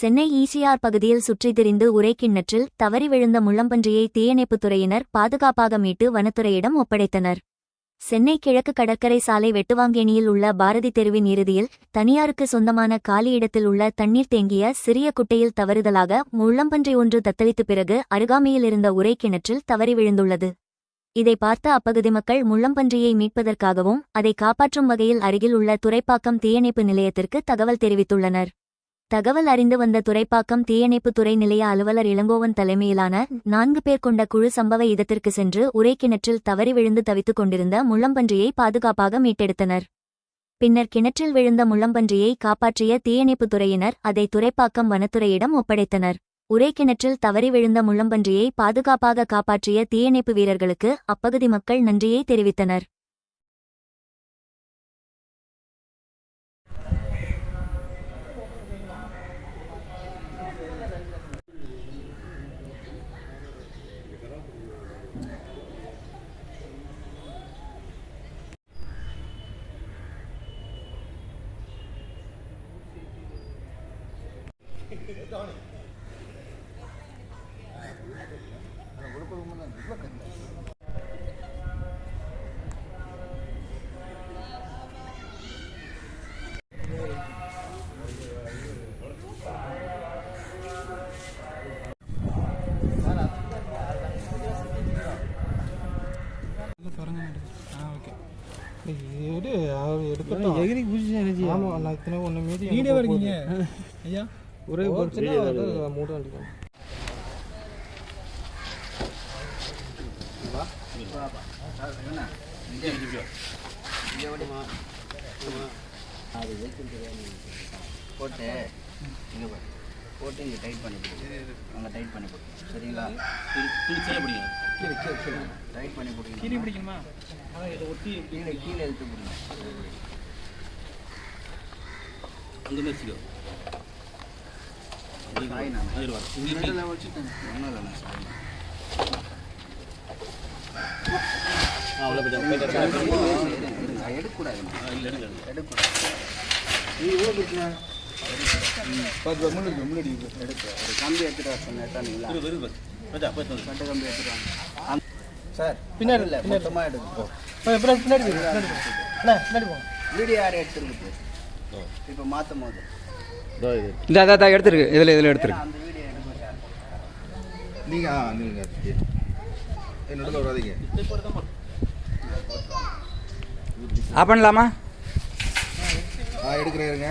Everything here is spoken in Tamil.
சென்னை ஈசிஆர் பகுதியில் சுற்றித் திரிந்து உரைக்கிண்ணற்றில் தவறி விழுந்த முள்ளம்பன்றியை தீயணைப்புத் துறையினர் பாதுகாப்பாக மீட்டு வனத்துறையிடம் ஒப்படைத்தனர். சென்னை கிழக்கு கடற்கரை சாலை வெட்டுவாங்கேணியில் உள்ள பாரதி தெருவின் இறுதியில் தனியாருக்கு சொந்தமான காலியிடத்தில் உள்ள தண்ணீர் தேங்கிய சிறிய குட்டையில் தவறுதலாக முள்ளம்பன்றி ஒன்று தத்தளித்த பிறகு அருகாமையில் இருந்த உரை கிணற்றில் தவறி விழுந்துள்ளது. இதை பார்த்த அப்பகுதி மக்கள் முள்ளம்பன்றியை மீட்பதற்காகவும் அதை காப்பாற்றும் வகையில் அருகில் உள்ள துறைப்பாக்கம் தீயணைப்பு நிலையத்திற்கு தகவல் தெரிவித்துள்ளனர். தகவல் அறிந்து வந்த துறைப்பாக்கம் தீயணைப்பு துறை நிலைய அலுவலர் இளங்கோவன் தலைமையிலான நான்கு பேர் கொண்ட குழு சம்பவ இடத்திற்கு சென்று உரை கிணற்றில் தவறி விழுந்து தவித்துக் கொண்டிருந்த முள்ளம்பன்றியை பாதுகாப்பாக மீட்டெடுத்தனர். பின்னர் கிணற்றில் விழுந்த முள்ளம்பன்றியை காப்பாற்றிய தீயணைப்புத் துறையினர் அதை துறைப்பாக்கம் வனத்துறையிடம் ஒப்படைத்தனர். உரை கிணற்றில் தவறி விழுந்த முள்ளம்பன்றியை பாதுகாப்பாக காப்பாற்றிய தீயணைப்பு வீரர்களுக்கு அப்பகுதி மக்கள் நன்றியை தெரிவித்தனர். எகிரி குதிச்சு ஆமா நான் இத்தனை ஒன்று மீதி வீடியோ வரீங்க ஐயா? ஒரே போச்சுன்னா அது மூட வேண்டியது போட்டு இங்கே போட்டு இங்கே டைட் பண்ணி அங்கே டைட் பண்ணி போடு சரிங்களா கீழே பிடிங்க கீழே கீழே கீழே டைட் பண்ணி போடுங்க கீழே பிடிக்கணுமா? அதான் இதை ஒட்டி கீழே கீழே இழுத்து போடுங்க. அங்கே வச்சுக்கோ. எடுக்கக்கூடாது இல்லை எடுங்க எடுக்கக்கூடாது எடுக்க ஒரு கம்பி எடுத்துட்டு வர சொன்னேன் கட்டு கம்பி எடுத்துட்டு சார் பின்னாடி இல்லை மொத்தமாக எடுக்கு பின்னாடி பின்னாடி பின்னாடி போங்க. பின்னாடி யார் எடுத்துருக்கு இப்போ மாற்றும் போது. இந்த அதான் எடுத்துருக்கு. இதில் இதில் எடுத்துருக்கு. அந்த வீடியோ எடுக்க சார் நீங்க ஆ நீங்க என்னோட வராதீங்க. ஆஃப் பண்ணலாமா ஆ எடுக்கிறேன் இருங்க.